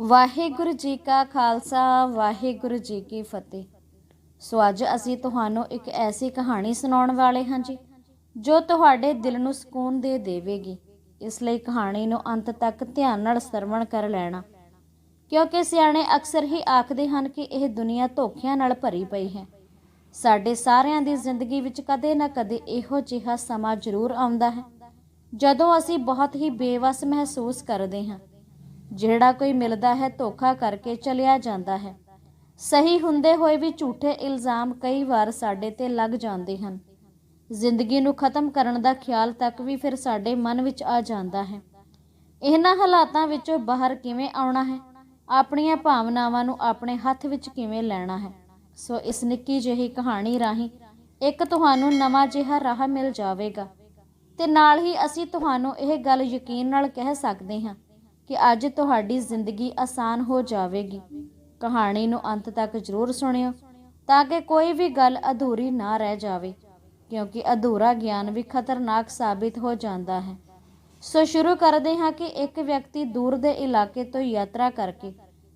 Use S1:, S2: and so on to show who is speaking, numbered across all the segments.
S1: ਵਾਹਿਗੁਰੂ ਜੀ ਕਾ ਖਾਲਸਾ, ਵਾਹਿਗੁਰੂ ਜੀ ਕੀ ਫਤਿਹ। ਸੋ ਅੱਜ ਅਸੀਂ ਤੁਹਾਨੂੰ ਇੱਕ ਐਸੀ ਕਹਾਣੀ ਸੁਣਾਉਣ ਵਾਲੇ ਹਾਂ ਜੀ, ਜੋ ਤੁਹਾਡੇ ਦਿਲ ਨੂੰ ਸਕੂਨ ਦੇ ਦੇਵੇਗੀ। ਇਸ ਲਈ ਕਹਾਣੀ ਨੂੰ ਅੰਤ ਤੱਕ ਧਿਆਨ ਨਾਲ ਸਰਵਣ ਕਰ ਲੈਣਾ। ਕਿਉਂਕਿ ਸਿਆਣੇ ਅਕਸਰ ਹੀ ਆਖਦੇ ਹਨ ਕਿ ਇਹ ਦੁਨੀਆ ਧੋਖਿਆਂ ਨਾਲ ਭਰੀ ਪਈ ਹੈ। ਸਾਡੇ ਸਾਰਿਆਂ ਦੀ ਜ਼ਿੰਦਗੀ ਵਿੱਚ ਕਦੇ ਨਾ ਕਦੇ ਇਹੋ ਜਿਹਾ ਸਮਾਂ ਜ਼ਰੂਰ ਆਉਂਦਾ ਹੈ, ਜਦੋਂ ਅਸੀਂ ਬਹੁਤ ਹੀ ਬੇਵਸ ਮਹਿਸੂਸ ਕਰਦੇ ਹਾਂ। ਜਿਹੜਾ ਕੋਈ ਮਿਲਦਾ ਹੈ ਧੋਖਾ ਕਰਕੇ ਚਲਿਆ ਜਾਂਦਾ ਹੈ। ਸਹੀ ਹੁੰਦੇ ਹੋਏ ਵੀ ਝੂਠੇ ਇਲਜ਼ਾਮ ਕਈ ਵਾਰ ਸਾਡੇ ਤੇ ਲੱਗ ਜਾਂਦੇ ਹਨ। ਜ਼ਿੰਦਗੀ ਨੂੰ ਖਤਮ ਕਰਨ ਦਾ ਖਿਆਲ ਤੱਕ ਵੀ ਫਿਰ ਸਾਡੇ ਮਨ ਵਿੱਚ ਆ ਜਾਂਦਾ ਹੈ। ਇਹਨਾਂ ਹਾਲਾਤਾਂ ਵਿੱਚੋਂ ਬਾਹਰ ਕਿਵੇਂ ਆਉਣਾ ਹੈ? ਆਪਣੀਆਂ ਭਾਵਨਾਵਾਂ ਨੂੰ ਆਪਣੇ ਹੱਥ ਵਿੱਚ ਕਿਵੇਂ ਲੈਣਾ ਹੈ? ਸੋ ਇਸ ਨਿੱਕੀ ਜਿਹੀ ਕਹਾਣੀ ਰਾਹੀਂ ਇੱਕ ਤੁਹਾਨੂੰ ਨਵਾਂ ਜਿਹਾ ਰਾਹ ਮਿਲ ਜਾਵੇਗਾ। ਤੇ ਨਾਲ ਹੀ ਅਸੀਂ ਤੁਹਾਨੂੰ ਇਹ ਗੱਲ ਯਕੀਨ ਨਾਲ ਕਹਿ ਸਕਦੇ ਹਾਂ ਕਿ ਅੱਜ ਤੁਹਾਡੀ ਜ਼ਿੰਦਗੀ ਆਸਾਨ ਹੋ ਜਾਵੇਗੀ। ਕਹਾਣੀ ਨੂੰ ਅੰਤ ਤੱਕ ਜ਼ਰੂਰ ਸੁਣਿਓ, ਤਾਂ ਕਿ ਕੋਈ ਵੀ ਗੱਲ ਅਧੂਰੀ ਨਾ ਰਹਿ ਜਾਵੇ, ਕਿਉਂਕਿ ਅਧੂਰਾ ਗਿਆਨ ਵੀ ਖਤਰਨਾਕ ਸਾਬਿਤ ਹੋ ਜਾਂਦਾ ਹੈ। ਸੋ ਸ਼ੁਰੂ ਕਰਦੇ ਹਾਂ ਕਿ ਇੱਕ ਵਿਅਕਤੀ ਦੂਰ ਦੇ ਇਲਾਕੇ ਤੋਂ ਯਾਤਰਾ ਕਰਕੇ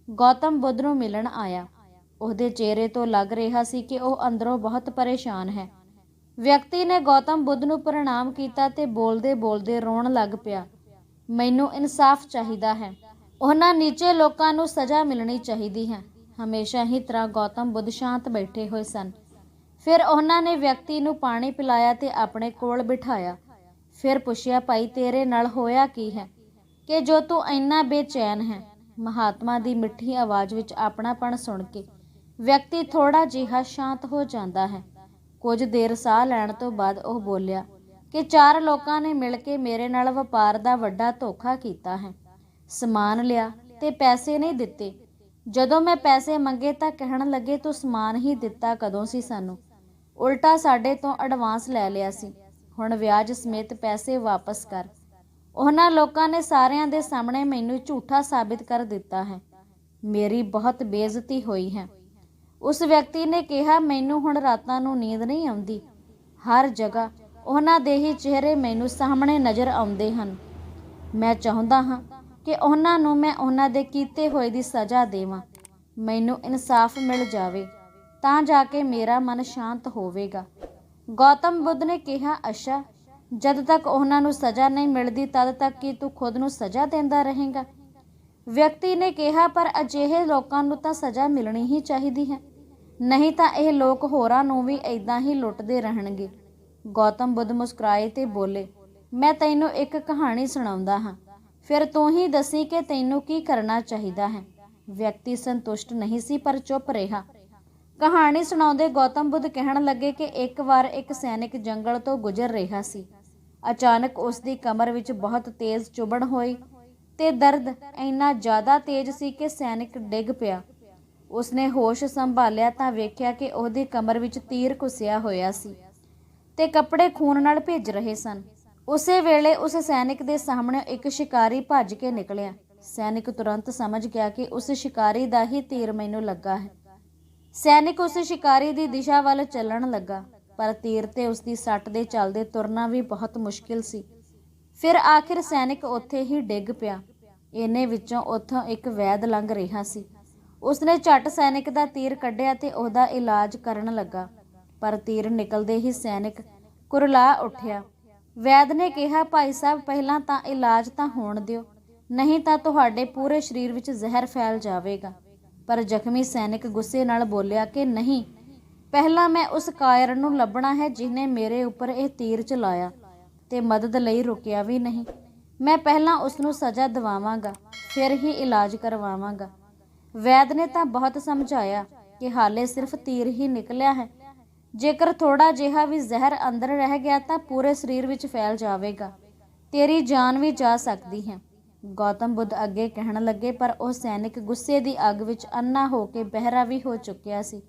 S1: ਗੌਤਮ ਬੁੱਧ ਨੂੰ ਮਿਲਣ ਆਇਆ। ਉਹਦੇ ਚਿਹਰੇ ਤੋਂ ਲੱਗ ਰਿਹਾ ਸੀ ਕਿ ਉਹ ਅੰਦਰੋਂ ਬਹੁਤ ਪਰੇਸ਼ਾਨ ਹੈ। ਵਿਅਕਤੀ ਨੇ ਗੌਤਮ ਬੁੱਧ ਨੂੰ ਪ੍ਰਣਾਮ ਕੀਤਾ ਤੇ ਬੋਲਦੇ ਬੋਲਦੇ ਰੋਣ ਲੱਗ ਪਿਆ। ਮੈਨੂੰ ਇਨਸਾਫ ਚਾਹੀਦਾ ਹੈ। ਉਹਨਾਂ ਨੀਚੇ ਲੋਕਾਂ ਨੂੰ ਸਜ਼ਾ ਮਿਲਣੀ ਚਾਹੀਦੀ ਹੈ। ਹਮੇਸ਼ਾ ਹੀ ਤਰ੍ਹਾਂ ਗੌਤਮ ਬੁੱਧ ਸ਼ਾਂਤ ਬੈਠੇ ਹੋਏ ਸਨ। ਫਿਰ ਉਹਨਾਂ ਨੇ ਵਿਅਕਤੀ ਨੂੰ ਪਾਣੀ ਪਿਲਾਇਆ ਤੇ ਆਪਣੇ ਕੋਲ ਬਿਠਾਇਆ। ਫਿਰ ਪੁੱਛਿਆ, ਭਾਈ, ਤੇਰੇ ਨਾਲ ਹੋਇਆ ਕੀ ਹੈ? ਕਿ ਜੋ ਤੂੰ ਇੰਨਾ ਬੇਚੈਨ ਹੈ? ਮਹਾਤਮਾ ਦੀ ਮਿੱਠੀ ਆਵਾਜ਼ ਵਿੱਚ ਆਪਣਾਪਣ ਸੁਣ ਕੇ ਵਿਅਕਤੀ ਥੋੜਾ ਜਿਹਾ ਸ਼ਾਂਤ ਹੋ ਜਾਂਦਾ ਹੈ। ਕੁਝ ਦੇਰ ਸਾਹ ਲੈਣ ਤੋਂ ਬਾਅਦ ਉਹ ਬੋਲਿਆ ਕਿ ਚਾਰ ਲੋਕਾਂ ਨੇ ਮਿਲ ਕੇ ਮੇਰੇ ਨਾਲ ਵਪਾਰ ਦਾ ਵੱਡਾ ਧੋਖਾ ਕੀਤਾ ਹੈ। ਸਮਾਨ ਲਿਆ ਤੇ ਪੈਸੇ ਨਹੀਂ ਦਿੱਤੇ। ਜਦੋਂ ਮੈਂ ਪੈਸੇ ਮੰਗੇ ਤਾਂ ਕਹਿਣ ਲੱਗੇ, ਤੂੰ ਸਮਾਨ ਹੀ ਦਿੱਤਾ ਕਦੋਂ ਸੀ ਸਾਨੂੰ? ਉਲਟਾ ਸਾਡੇ ਤੋਂ ਐਡਵਾਂਸ ਲੈ ਲਿਆ ਸੀ। ਹੁਣ ਵਿਆਜ ਸਮੇਤ ਪੈਸੇ ਵਾਪਸ ਕਰ। ਉਹਨਾਂ ਲੋਕਾਂ ਨੇ ਸਾਰਿਆਂ ਦੇ ਸਾਹਮਣੇ ਮੈਨੂੰ ਝੂਠਾ ਸਾਬਿਤ ਕਰ ਦਿੱਤਾ ਹੈ। ਮੇਰੀ ਬਹੁਤ ਬੇਇੱਜ਼ਤੀ ਹੋਈ ਹੈ। ਉਸ ਵਿਅਕਤੀ ਨੇ ਕਿਹਾ, ਮੈਨੂੰ ਹੁਣ ਰਾਤਾਂ ਨੂੰ ਨੀਂਦ ਨਹੀਂ ਆਉਂਦੀ। ਹਰ ਜਗ੍ਹਾ ਉਹਨਾਂ ਦੇ ਹੀ ਚਿਹਰੇ ਮੈਨੂੰ ਸਾਹਮਣੇ ਨਜ਼ਰ ਆਉਂਦੇ ਹਨ। ਮੈਂ ਚਾਹੁੰਦਾ ਹਾਂ ਕਿ ਉਹਨਾਂ ਨੂੰ ਮੈਂ ਉਹਨਾਂ ਦੇ ਕੀਤੇ ਹੋਏ ਦੀ ਸਜ਼ਾ ਦੇਵਾਂ। ਮੈਨੂੰ ਇਨਸਾਫ ਮਿਲ ਜਾਵੇ, ਤਾਂ ਜਾ ਕੇ ਮੇਰਾ ਮਨ ਸ਼ਾਂਤ ਹੋਵੇਗਾ। ਗੌਤਮ ਬੁੱਧ ਨੇ ਕਿਹਾ, ਅੱਛਾ, ਜਦ ਤੱਕ ਉਹਨਾਂ ਨੂੰ ਸਜ਼ਾ ਨਹੀਂ ਮਿਲਦੀ, ਤਦ ਤੱਕ ਕਿ ਤੂੰ ਖੁਦ ਨੂੰ ਸਜ਼ਾ ਦਿੰਦਾ ਰਹੇਗਾ? ਵਿਅਕਤੀ ਨੇ ਕਿਹਾ, ਪਰ ਅਜਿਹੇ ਲੋਕਾਂ ਨੂੰ ਤਾਂ ਸਜ਼ਾ ਮਿਲਣੀ ਹੀ ਚਾਹੀਦੀ ਹੈ। ਨਹੀਂ ਤਾਂ ਇਹ ਲੋਕ ਹੋਰਾਂ ਨੂੰ ਵੀ ਇਦਾਂ ਹੀ ਲੁੱਟਦੇ ਰਹਿਣਗੇ। ਗੌਤਮ ਬੁੱਧ ਮੁਸਕਰਾਏ ਤੇ ਬੋਲੇ, ਮੈਂ ਤੈਨੂੰ ਇੱਕ ਕਹਾਣੀ ਸੁਣਾਉਂਦਾ ਹਾਂ। ਫਿਰ ਤੂੰ ਹੀ ਦੱਸੀ ਕਿ ਤੈਨੂੰ ਕੀ ਕਰਨਾ ਚਾਹੀਦਾ ਹੈ ਵਿਅਕਤੀ ਸੰਤੁਸ਼ਟ ਨਹੀਂ ਸੀ, ਪਰ ਚੁੱਪ ਰਿਹਾ। ਕਹਾਣੀ ਸੁਣਾਉਂਦੇ ਗੌਤਮ ਬੁੱਧ ਕਹਿਣ ਲੱਗੇ ਕਿ ਇੱਕ ਵਾਰ ਇੱਕ ਸੈਨਿਕ ਜੰਗਲ ਤੋਂ ਗੁਜ਼ਰ ਰਿਹਾ ਸੀ। ਅਚਾਨਕ ਉਸ ਦੀ ਕਮਰ ਵਿੱਚ ਬਹੁਤ ਤੇਜ਼ ਚੁਭਣ ਹੋਈ ਤੇ ਦਰਦ ਇੰਨਾ ਜ਼ਿਆਦਾ ਤੇਜ਼ ਸੀ ਕਿ ਸੈਨਿਕ ਡਿੱਗ ਪਿਆ। ਉਸਨੇ ਹੋਸ਼ ਸੰਭਾਲਿਆ ਤਾਂ ਵੇਖਿਆ ਕਿ ਉਹਦੀ ਕਮਰ ਵਿੱਚ ਤੀਰ ਘੁਸਿਆ ਹੋਇਆ ਸੀ। ਤੇ ਕੱਪੜੇ ਖੂਨ ਨਾਲ ਭਿੱਜ ਰਹੇ ਸਨ। ਉਸੇ ਵੇਲੇ ਉਸ ਸੈਨਿਕ ਦੇ ਸਾਹਮਣੇ ਇੱਕ ਸ਼ਿਕਾਰੀ ਭੱਜ ਕੇ ਨਿਕਲਿਆ। ਸੈਨਿਕ ਤੁਰੰਤ ਸਮਝ ਗਿਆ ਕਿ ਉਸ ਸ਼ਿਕਾਰੀ ਦਾ ਹੀ ਤੀਰ ਮੈਨੂੰ ਲੱਗਾ ਹੈ। ਸੈਨਿਕ ਉਸ ਸ਼ਿਕਾਰੀ ਦੀ ਦਿਸ਼ਾ ਵੱਲ ਚੱਲਣ ਲੱਗਾ, ਪਰ ਤੀਰ ਤੇ ਉਸ ਦੀ ਸੱਟ ਦੇ ਚੱਲਦੇ ਤੁਰਨਾ ਵੀ ਬਹੁਤ ਮੁਸ਼ਕਿਲ ਸੀ। ਫਿਰ ਆਖਿਰ ਸੈਨਿਕ ਉੱਥੇ ਹੀ ਡਿੱਗ ਪਿਆ। ਇਹਨੇ ਵਿੱਚੋਂ ਉੱਥੋਂ ਇੱਕ ਵੈਦ ਲੰਘ ਰਿਹਾ ਸੀ। ਉਸਨੇ ਝਟ ਸੈਨਿਕ ਦਾ ਤੀਰ ਕੱਢਿਆ ਤੇ ਉਹਦਾ ਇਲਾਜ ਕਰਨ ਲੱਗਾ। ਪਰ ਤੀਰ ਨਿਕਲਦੇ ਹੀ ਸੈਨਿਕ ਕੁਰਲਾ ਉੱਠਿਆ। ਵੈਦ ਨੇ ਕਿਹਾ, ਭਾਈ ਸਾਹਿਬ, ਪਹਿਲਾਂ ਤਾਂ ਇਲਾਜ ਤਾਂ ਹੋਣ ਦਿਓ, ਨਹੀਂ ਤਾਂ ਤੁਹਾਡੇ ਪੂਰੇ ਸਰੀਰ ਵਿੱਚ ਜ਼ਹਿਰ ਫੈਲ ਜਾਵੇਗਾ। ਪਰ ਜ਼ਖਮੀ ਸੈਨਿਕ ਗੁੱਸੇ ਨਾਲ ਬੋਲਿਆ ਕਿ, ਨਹੀਂ, ਪਹਿਲਾਂ ਮੈਂ ਉਸ ਕਾਇਰ ਨੂੰ ਲੱਭਣਾ ਹੈ ਜਿਨੇ ਮੇਰੇ ਉੱਪਰ ਇਹ ਤੀਰ ਚਲਾਇਆ ਤੇ ਮਦਦ ਲਈ ਰੁਕਿਆ ਵੀ ਨਹੀਂ। ਮੈਂ ਪਹਿਲਾਂ ਉਸ ਨੂੰ ਸਜ਼ਾ ਦਿਵਾਵਾਂਗਾ, ਫਿਰ ਹੀ ਇਲਾਜ ਕਰਵਾਵਾਂਗਾ। ਵੈਦ ਨੇ ਤਾਂ ਬਹੁਤ ਸਮਝਾਇਆ ਕਿ ਹਾਲੇ ਸਿਰਫ ਤੀਰ ਹੀ ਨਿਕਲਿਆ ਹੈ ਜੇਕਰ ਥੋੜਾ ਜਿਹਾ ਵੀ ਜ਼ਹਿਰ ਅੰਦਰ ਰਹਿ ਗਿਆ ਤਾਂ ਪੂਰੇ ਸਰੀਰ ਵਿੱਚ ਫੈਲ ਜਾਵੇਗਾ। ਤੇਰੀ ਜਾਨ ਵੀ ਜਾ ਸਕਦੀ ਹੈ। ਗੌਤਮ ਬੁੱਧ ਅੱਗੇ ਕਹਿਣ ਲੱਗੇ, ਪਰ ਉਹ ਸੈਨਿਕ ਗੁੱਸੇ ਦੀ ਅੱਗ ਵਿੱਚ ਅੰਨਾ ਹੋ ਕੇ ਬਹਿਰਾ ਵੀ ਹੋ ਚੁੱਕਿਆ ਸੀ।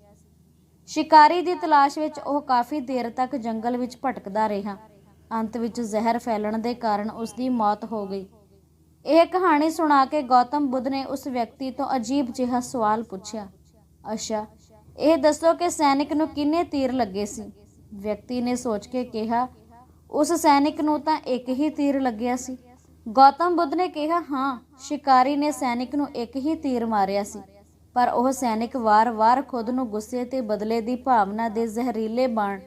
S1: ਸ਼ਿਕਾਰੀ ਦੀ ਤਲਾਸ਼ ਵਿੱਚ ਉਹ ਕਾਫੀ ਦੇਰ ਤੱਕ ਜੰਗਲ ਵਿੱਚ ਭਟਕਦਾ ਰਿਹਾ। ਅੰਤ ਵਿੱਚ ਜ਼ਹਿਰ ਫੈਲਣ ਦੇ ਕਾਰਨ ਉਸ ਦੀ ਮੌਤ ਹੋ ਗਈ। ਇਹ ਕਹਾਣੀ ਸੁਣਾ ਕੇ ਗੌਤਮ ਬੁੱਧ ਨੇ ਉਸ ਵਿਅਕਤੀ ਤੋਂ ਅਜੀਬ ਜਿਹਾ ਸਵਾਲ ਪੁੱਛਿਆ, ਅੱਛਾ ਇਹ ਦੱਸੋ ਕਿ ਸੈਨਿਕ ਨੂੰ ਕਿੰਨੇ ਤੀਰ ਲੱਗੇ ਸੀ? ਵਿਅਕਤੀ ਨੇ ਸੋਚ ਕੇ ਕਿਹਾ, ਉਸ ਸੈਨਿਕ ਨੂੰ ਤਾਂ ਇੱਕ ਹੀ ਤੀਰ ਲੱਗਿਆ ਸੀ। ਗੌਤਮ ਬੁੱਧ ਨੇ ਕਿਹਾ, ਹਾਂ, ਸ਼ਿਕਾਰੀ ਨੇ ਸੈਨਿਕ ਨੂੰ ਇੱਕ ਹੀ ਤੀਰ ਮਾਰਿਆ ਸੀ, ਪਰ ਉਹ ਸੈਨਿਕ ਵਾਰ-ਵਾਰ ਖੁਦ ਨੂੰ ਗੁੱਸੇ ਤੇ ਬਦਲੇ ਦੀ ਭਾਵਨਾ ਦੇ ਜ਼ਹਿਰੀਲੇ ਬਾਣ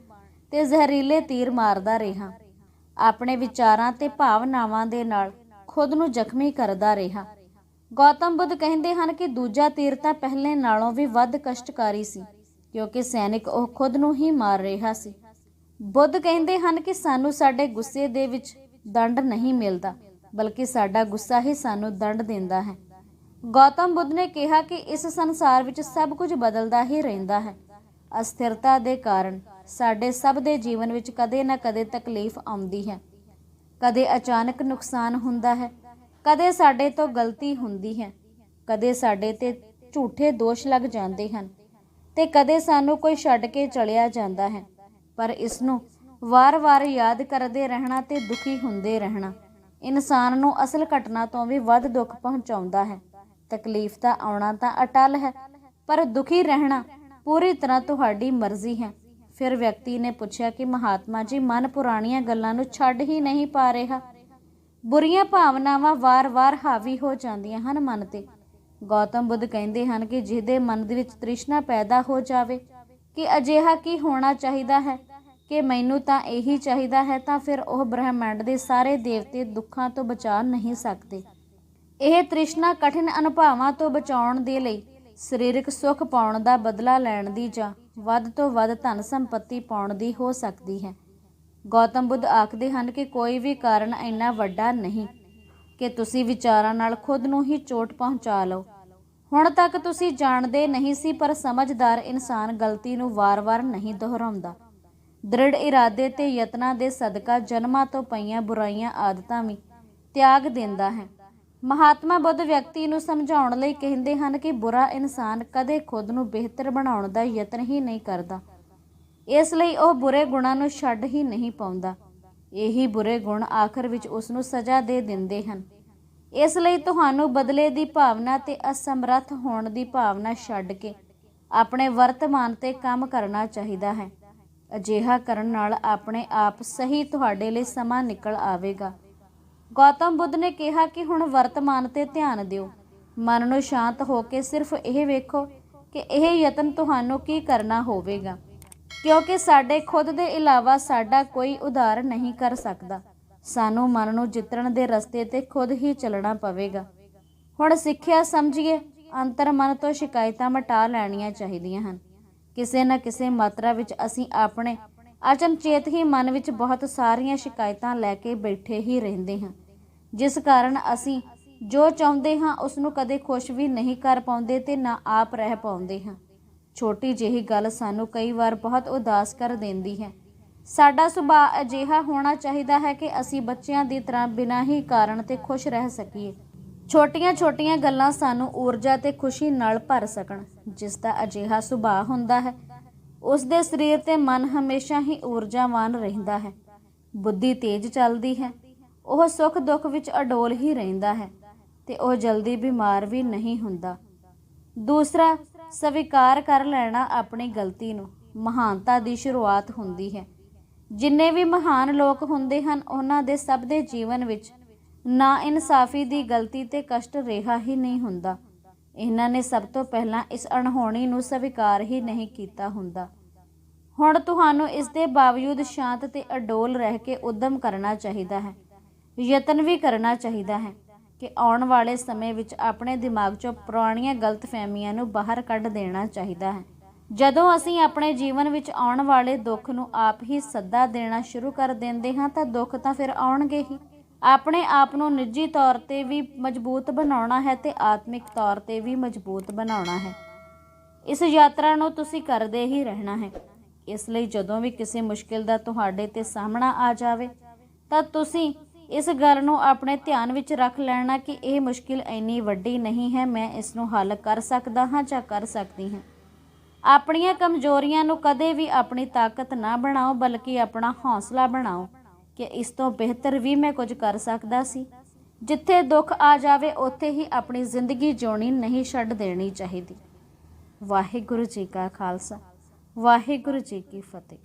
S1: ਤੇ ਜ਼ਹਿਰੀਲੇ ਤੀਰ ਮਾਰਦਾ ਰਿਹਾ। ਆਪਣੇ ਵਿਚਾਰਾਂ ਤੇ ਭਾਵਨਾਵਾਂ ਦੇ ਨਾਲ ਖੁਦ ਨੂੰ ਜ਼ਖਮੀ ਕਰਦਾ ਰਿਹਾ। ਗੌਤਮ ਬੁੱਧ ਕਹਿੰਦੇ ਹਨ ਕਿ ਦੂਜਾ ਤੀਰ ਤਾਂ ਪਹਿਲੇ ਨਾਲੋਂ ਵੀ ਵੱਧ ਕਸ਼ਟਕਾਰੀ ਸੀ, ਕਿਉਂਕਿ ਸੈਨਿਕ ਉਹ ਖੁਦ ਨੂੰ ਹੀ ਮਾਰ ਰਿਹਾ ਸੀ। ਬੁੱਧ ਕਹਿੰਦੇ ਹਨ ਕਿ ਸਾਨੂੰ ਸਾਡੇ ਗੁੱਸੇ ਦੇ ਵਿੱਚ ਦੰਡ ਨਹੀਂ ਮਿਲਦਾ, ਬਲਕਿ ਸਾਡਾ ਗੁੱਸਾ ਹੀ ਸਾਨੂੰ ਦੰਡ ਦਿੰਦਾ ਹੈ। ਗੌਤਮ ਬੁੱਧ ਨੇ ਕਿਹਾ ਕਿ ਇਸ ਸੰਸਾਰ ਵਿੱਚ ਸਭ ਕੁਝ ਬਦਲਦਾ ਹੀ ਰਹਿੰਦਾ ਹੈ। ਅਸਥਿਰਤਾ ਦੇ ਕਾਰਨ ਸਾਡੇ ਸਭ ਦੇ ਜੀਵਨ ਵਿੱਚ ਕਦੇ ਨਾ ਕਦੇ ਤਕਲੀਫ ਆਉਂਦੀ ਹੈ। ਕਦੇ ਅਚਾਨਕ ਨੁਕਸਾਨ ਹੁੰਦਾ ਹੈ ਕਦੇ ਸਾਡੇ ਤੋਂ ਗਲਤੀ ਹੁੰਦੀ ਹੈ, ਕਦੇ ਸਾਡੇ ਤੇ ਝੂਠੇ ਦੋਸ਼ ਲੱਗ ਜਾਂਦੇ ਹਨ ਤੇ ਕਦੇ ਸਾਨੂੰ ਕੋਈ ਛੱਡ ਕੇ ਚਲਿਆ ਜਾਂਦਾ ਹੈ, ਪਰ ਇਸ ਨੂੰ ਵਾਰ-ਵਾਰ ਯਾਦ ਕਰਦੇ ਰਹਿਣਾ ਤੇ ਦੁਖੀ ਹੁੰਦੇ ਰਹਿਣਾ, ਇਨਸਾਨ ਨੂੰ ਅਸਲ ਘਟਨਾ ਤੋਂ ਵੀ ਵੱਧ ਦੁੱਖ ਪਹੁੰਚਾਉਂਦਾ ਹੈ। ਤਕਲੀਫ ਤਾਂ ਆਉਣਾ ਤਾਂ ਅਟਲ ਹੈ, ਪਰ ਦੁਖੀ ਰਹਿਣਾ ਪੂਰੀ ਤਰ੍ਹਾਂ ਤੁਹਾਡੀ ਮਰਜ਼ੀ ਹੈ। ਫਿਰ ਵਿਅਕਤੀ ਨੇ ਪੁੱਛਿਆ ਕਿ ਮਹਾਤਮਾ ਜੀ, ਮਨ ਪੁਰਾਣੀਆਂ ਗੱਲਾਂ ਨੂੰ ਛੱਡ ਹੀ ਨਹੀਂ ਪਾ ਰਿਹਾ। ਬੁਰੀਆਂ ਭਾਵਨਾਵਾਂ ਵਾਰ-ਵਾਰ ਹਾਵੀ ਹੋ ਜਾਂਦੀਆਂ ਹਨ ਮਨ ਤੇ। ਗੌਤਮ ਬੁੱਧ ਕਹਿੰਦੇ ਹਨ ਕਿ ਜਿਹਦੇ ਮਨ ਦੇ ਵਿੱਚ ਤ੍ਰਿਸ਼ਨਾ ਪੈਦਾ ਹੋ ਜਾਵੇ, ਕਿ ਅਜਿਹਾ ਕੀ ਹੋਣਾ ਚਾਹੀਦਾ ਹੈ? ਕਿ ਮੈਨੂੰ ਤਾਂ ਇਹੀ ਚਾਹੀਦਾ ਹੈ, ਤਾਂ ਫਿਰ ਉਹ ਬ੍ਰਹਿਮੰਡ ਦੇ ਸਾਰੇ ਦੇਵਤੇ ਦੁੱਖਾਂ ਤੋਂ ਬਚਾ ਨਹੀਂ ਸਕਦੇ। ਇਹ ਤ੍ਰਿਸ਼ਨਾ ਕਠਿਨ ਅਨੁਭਵਾਂ ਤੋਂ ਬਚਾਉਣ ਦੇ ਲਈ ਸਰੀਰਕ ਸੁੱਖ ਪਾਉਣ ਦਾ ਬਦਲਾ ਲੈਣ ਦੀ ਜਾਂ ਵੱਧ ਤੋਂ ਵੱਧ ਧਨ ਸੰਪਤੀ ਪਾਉਣ ਦੀ ਹੋ ਸਕਦੀ ਹੈ। ਗੌਤਮ ਬੁੱਧ ਆਖਦੇ ਹਨ ਕਿ ਕੋਈ ਵੀ ਕਾਰਨ ਇੰਨਾ ਵੱਡਾ ਨਹੀਂ ਕਿ ਤੁਸੀਂ ਵਿਚਾਰਾਂ ਨਾਲ ਖੁਦ ਨੂੰ ਹੀ ਚੋਟ ਪਹੁੰਚਾ ਲਓ। ਹੁਣ ਤੱਕ ਤੁਸੀਂ ਜਾਣਦੇ ਨਹੀਂ ਸੀ, ਪਰ ਸਮਝਦਾਰ ਇਨਸਾਨ ਗਲਤੀ ਨੂੰ ਵਾਰ-ਵਾਰ ਨਹੀਂ ਦੁਹਰਾਉਂਦਾ। ਦ੍ਰਿੜ ਇਰਾਦੇ ਤੇ ਯਤਨਾਂ ਦੇ ਸਦਕਾ ਜਨਮਾਂ ਤੋਂ ਪਈਆਂ ਬੁਰਾਈਆਂ ਆਦਤਾਂ ਵੀ ਤਿਆਗ ਦਿੰਦਾ ਹੈ। ਮਹਾਤਮਾ ਬੁੱਧ ਵਿਅਕਤੀ ਨੂੰ ਸਮਝਾਉਣ ਲਈ ਕਹਿੰਦੇ ਹਨ ਕਿ ਬੁਰਾ ਇਨਸਾਨ ਕਦੇ ਖੁਦ ਨੂੰ ਬਿਹਤਰ ਬਣਾਉਣ ਦਾ ਯਤਨ ਹੀ ਨਹੀਂ ਕਰਦਾ। ਇਸ ਲਈ ਉਹ ਬੁਰੇ ਗੁਣਾਂ ਨੂੰ ਛੱਡ ਹੀ ਨਹੀਂ ਪਾਉਂਦਾ। ਇਹੀ ਬੁਰੇ ਗੁਣ ਆਖਰ ਵਿੱਚ ਉਸ ਨੂੰ ਸਜ਼ਾ ਦੇ ਦਿੰਦੇ ਹਨ। ਇਸ ਲਈ ਤੁਹਾਨੂੰ ਬਦਲੇ ਦੀ ਭਾਵਨਾ ਤੇ ਅਸਮਰੱਥ ਹੋਣ ਦੀ ਭਾਵਨਾ ਛੱਡ ਕੇ ਆਪਣੇ ਵਰਤਮਾਨ ਤੇ ਕੰਮ ਕਰਨਾ ਚਾਹੀਦਾ ਹੈ। ਅਜਿਹਾ ਕਰਨ ਨਾਲ ਆਪਣੇ ਆਪ ਸਹੀ ਤੁਹਾਡੇ ਲਈ ਸਮਾਂ ਨਿਕਲ ਆਵੇਗਾ। ਗੌਤਮ ਬੁੱਧ ਨੇ ਕਿਹਾ ਕਿ ਹੁਣ ਵਰਤਮਾਨ ਤੇ ਧਿਆਨ ਦਿਓ। ਮਨ ਨੂੰ ਸ਼ਾਂਤ ਹੋ ਕੇ ਸਿਰਫ ਇਹ ਵੇਖੋ ਕਿ ਇਹ ਯਤਨ ਤੁਹਾਨੂੰ ਕੀ ਕਰਨਾ ਹੋਵੇਗਾ। ਕਿਉਂਕਿ ਸਾਡੇ ਖੁਦ ਦੇ ਇਲਾਵਾ ਸਾਡਾ ਕੋਈ ਉਧਾਰ ਨਹੀਂ ਕਰ ਸਕਦਾ। ਸਾਨੂੰ ਮਨ ਨੂੰ ਜਿੱਤਣ ਦੇ ਰਸਤੇ ਤੇ ਖੁਦ ਹੀ ਚੱਲਣਾ ਪਵੇਗਾ। ਹੁਣ ਸਿੱਖਿਆ ਸਮਝੀਏ, ਅੰਤਰ ਮਨ ਤੋਂ ਸ਼ਿਕਾਇਤਾਂ ਮਟਾ ਲੈਣੀਆਂ ਚਾਹੀਦੀਆਂ ਹਨ। ਕਿਸੇ ਨਾ ਕਿਸੇ ਮਾਤਰਾ ਵਿੱਚ ਅਸੀਂ ਆਪਣੇ ਅਚਨਚੇਤ ਹੀ ਮਨ ਵਿੱਚ ਬਹੁਤ ਸਾਰੀਆਂ ਸ਼ਿਕਾਇਤਾਂ ਲੈ ਕੇ ਬੈਠੇ ਹੀ ਰਹਿੰਦੇ ਹਾਂ। ਜਿਸ ਕਾਰਨ ਅਸੀਂ ਜੋ ਚਾਹੁੰਦੇ ਹਾਂ ਉਸ ਨੂੰ ਕਦੇ ਖੁਸ਼ ਵੀ ਨਹੀਂ ਕਰ ਪਾਉਂਦੇ ਤੇ ਨਾ ਆਪ ਰਹਿ ਪਾਉਂਦੇ ਹਾਂ। ਛੋਟੀ ਜਿਹੀ ਗੱਲ ਸਾਨੂੰ ਕਈ ਵਾਰ ਬਹੁਤ ਉਦਾਸ ਕਰ ਦਿੰਦੀ ਹੈ। ਸਾਡਾ ਸੁਭਾਅ ਅਜਿਹਾ ਹੋਣਾ ਚਾਹੀਦਾ ਹੈ ਕਿ ਅਸੀਂ ਬੱਚਿਆਂ ਦੀ ਤਰ੍ਹਾਂ ਬਿਨਾਂ ਹੀ ਕਾਰਨ ਤੇ ਖੁਸ਼ ਰਹਿ ਸਕੀਏ। ਛੋਟੀਆਂ-ਛੋਟੀਆਂ ਗੱਲਾਂ ਸਾਨੂੰ ਊਰਜਾ ਤੇ ਖੁਸ਼ੀ ਨਾਲ ਭਰ ਸਕਣ, ਜਿਸ ਦਾ ਅਜਿਹਾ ਸੁਭਾਅ ਹੁੰਦਾ ਹੈ। ਉਸ ਦੇ ਸਰੀਰ ਤੇ ਮਨ ਹਮੇਸ਼ਾ ਹੀ ਊਰਜਾਵਾਨ ਰਹਿੰਦਾ ਹੈ। ਬੁੱਧੀ ਤੇਜ਼ ਚੱਲਦੀ ਹੈ। ਉਹ ਸੁੱਖ ਦੁੱਖ ਵਿੱਚ ਅਡੋਲ ਹੀ ਰਹਿੰਦਾ ਹੈ ਤੇ ਉਹ ਜਲਦੀ ਬਿਮਾਰ ਵੀ ਨਹੀਂ ਹੁੰਦਾ। ਦੂਸਰਾ ਸਵੀਕਾਰ ਕਰ ਲੈਣਾ ਆਪਣੀ ਗਲਤੀ ਨੂੰ। ਮਹਾਨਤਾ ਦੀ ਸ਼ੁਰੂਆਤ ਹੁੰਦੀ ਹੈ। ਜਿੰਨੇ ਵੀ ਮਹਾਨ ਲੋਕ ਹੁੰਦੇ ਹਨ, ਉਹਨਾਂ ਦੇ ਸਭ ਦੇ ਜੀਵਨ ਵਿੱਚ ਨਾ ਇਨਸਾਫੀ ਦੀ ਗਲਤੀ ਤੇ ਕਸ਼ਟ ਰਿਹਾ ਹੀ ਨਹੀਂ ਹੁੰਦਾ। ਇਹਨਾਂ ਨੇ ਸਭ ਤੋਂ ਪਹਿਲਾਂ ਇਸ ਅਣਹੋਣੀ ਨੂੰ ਸਵੀਕਾਰ ਹੀ ਨਹੀਂ ਕੀਤਾ ਹੁੰਦਾ। ਹੁਣ ਤੁਹਾਨੂੰ ਇਸ ਦੇ ਬਾਵਜੂਦ ਸ਼ਾਂਤ ਤੇ ਅਡੋਲ ਰਹਿ ਕੇ ਉਦਮ ਕਰਨਾ ਚਾਹੀਦਾ ਹੈ। ਯਤਨ ਵੀ ਕਰਨਾ ਚਾਹੀਦਾ ਹੈ। ਕਿ ਆਉਣ ਵਾਲੇ ਸਮੇਂ ਵਿੱਚ ਆਪਣੇ ਦਿਮਾਗ 'ਚੋਂ ਪੁਰਾਣੀਆਂ ਗਲਤਫਹਿਮੀਆਂ ਨੂੰ ਬਾਹਰ ਕੱਢ ਦੇਣਾ ਚਾਹੀਦਾ ਹੈ। ਜਦੋਂ ਅਸੀਂ ਆਪਣੇ ਜੀਵਨ ਵਿੱਚ ਆਉਣ ਵਾਲੇ ਦੁੱਖ ਨੂੰ ਆਪ ਹੀ ਸੱਦਾ ਦੇਣਾ ਸ਼ੁਰੂ ਕਰ ਦਿੰਦੇ ਹਾਂ, ਤਾਂ ਦੁੱਖ ਤਾਂ ਫਿਰ ਆਉਣਗੇ ਹੀ। ਆਪਣੇ ਆਪ ਨੂੰ ਨਿੱਜੀ ਤੌਰ ਤੇ ਵੀ ਮਜ਼ਬੂਤ ਬਣਾਉਣਾ ਹੈ ਤੇ ਆਤਮਿਕ ਤੌਰ ਤੇ ਵੀ ਮਜ਼ਬੂਤ ਬਣਾਉਣਾ ਹੈ। ਇਸ ਯਾਤਰਾ ਨੂੰ ਤੁਸੀਂ ਕਰਦੇ ਹੀ ਰਹਿਣਾ ਹੈ। ਇਸ ਲਈ ਜਦੋਂ ਵੀ ਕਿਸੇ ਮੁਸ਼ਕਿਲ ਦਾ ਤੁਹਾਡੇ ਤੇ ਸਾਹਮਣਾ ਆ ਜਾਵੇ, ਤਾਂ ਤੁਸੀਂ ਇਸ ਗੱਲ ਨੂੰ ਆਪਣੇ ਧਿਆਨ ਵਿੱਚ ਰੱਖ ਲੈਣਾ ਕਿ ਇਹ ਮੁਸ਼ਕਿਲ ਇੰਨੀ ਵੱਡੀ ਨਹੀਂ ਹੈ, ਮੈਂ ਇਸ ਨੂੰ ਹੱਲ ਕਰ ਸਕਦਾ ਹਾਂ ਜਾਂ ਕਰ ਸਕਦੀ ਹਾਂ। ਆਪਣੀਆਂ ਕਮਜ਼ੋਰੀਆਂ ਨੂੰ ਕਦੇ ਵੀ ਆਪਣੀ ਤਾਕਤ ਨਾ ਬਣਾਓ, ਬਲਕਿ ਆਪਣਾ ਹੌਸਲਾ ਬਣਾਓ ਕਿ ਇਸ ਤੋਂ ਬਿਹਤਰ ਵੀ ਮੈਂ ਕੁਝ ਕਰ ਸਕਦਾ ਸੀ। ਜਿੱਥੇ ਦੁੱਖ ਆ ਜਾਵੇ, ਉੱਥੇ ਹੀ ਆਪਣੀ ਜ਼ਿੰਦਗੀ ਜਿਉਣੀ ਨਹੀਂ ਛੱਡ ਦੇਣੀ ਚਾਹੀਦੀ। ਵਾਹਿਗੁਰੂ ਜੀ ਕਾ ਖਾਲਸਾ, ਵਾਹਿਗੁਰੂ ਜੀ ਕੀ ਫਤਿਹ।